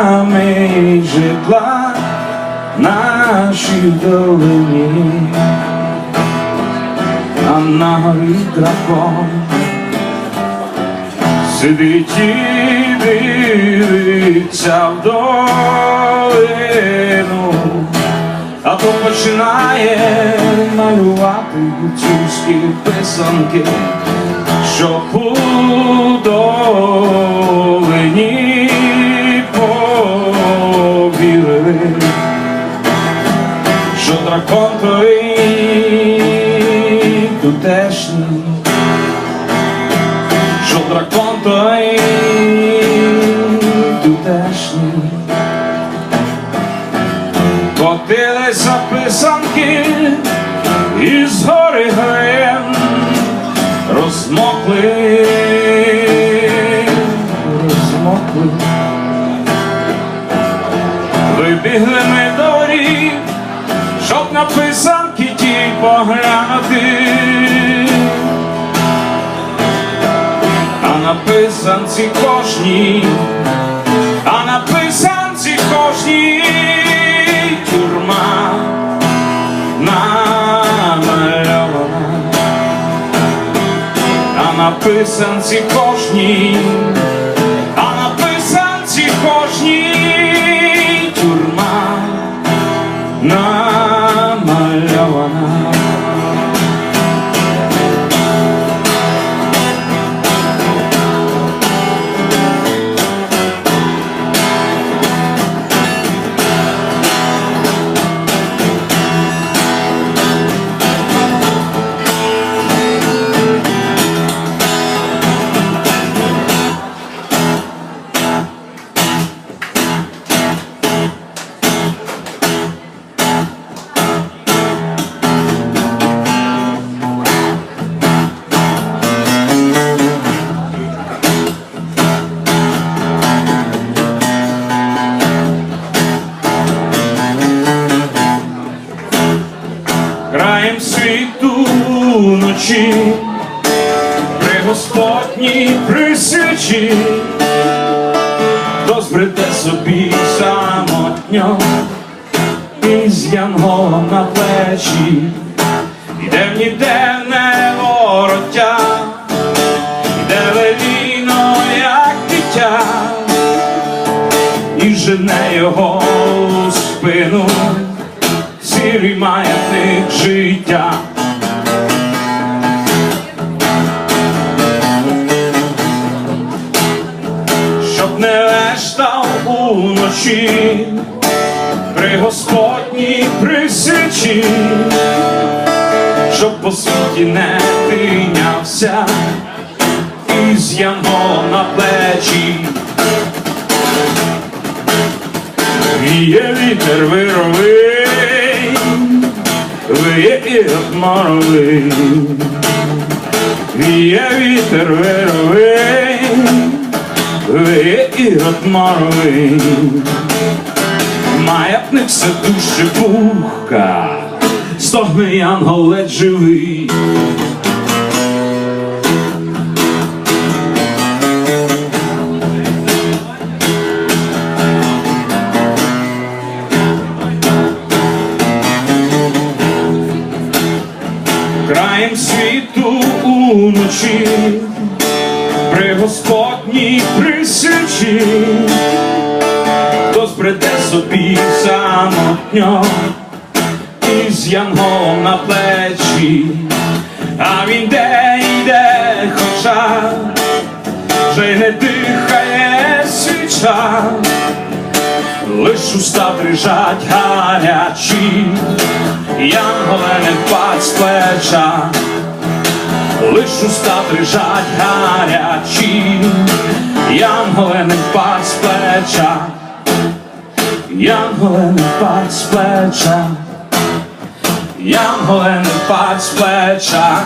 храми житла нашій долині, а на дракон сидить і дивиться в долину, а то починає малювати гуцульські писанки, що у що дракон той тутешній що дракон той тутешній. Котилися писанки із гори розмокли, розмокли. Вибігли ми до воріт, щоб на писанки ті поглянути. А на писанці кожній, а на писанці кожній тюрма намальована, а на писанці кожній, вночі, при Господній присвячі, хто збреде собі самотньо, із янголом на плечі, іде в ніде не вороття, іде левіно, як дитя, і жене його у спину сірий маятник життя. Уночі при Господній присічі, щоб по світі не тинявся із янголом на плечі. Віє вітер вировий, виє і моровий, віє вітер вировий, виє і моровий, маятник все душе пухка, стогне янгол ледь живий. краєм світу уночі, при Господній присячі, хто збреде собі самотньо, із янголом на плечі, а він де йде, хоча вже не дихає свіча. Лиш уста дрижать гарячі, янголе не впадь з плеча, лиш уста лежать гарячі, янголе не впадь з плеча, янголе не впадь з плеча, янголе не з плеча.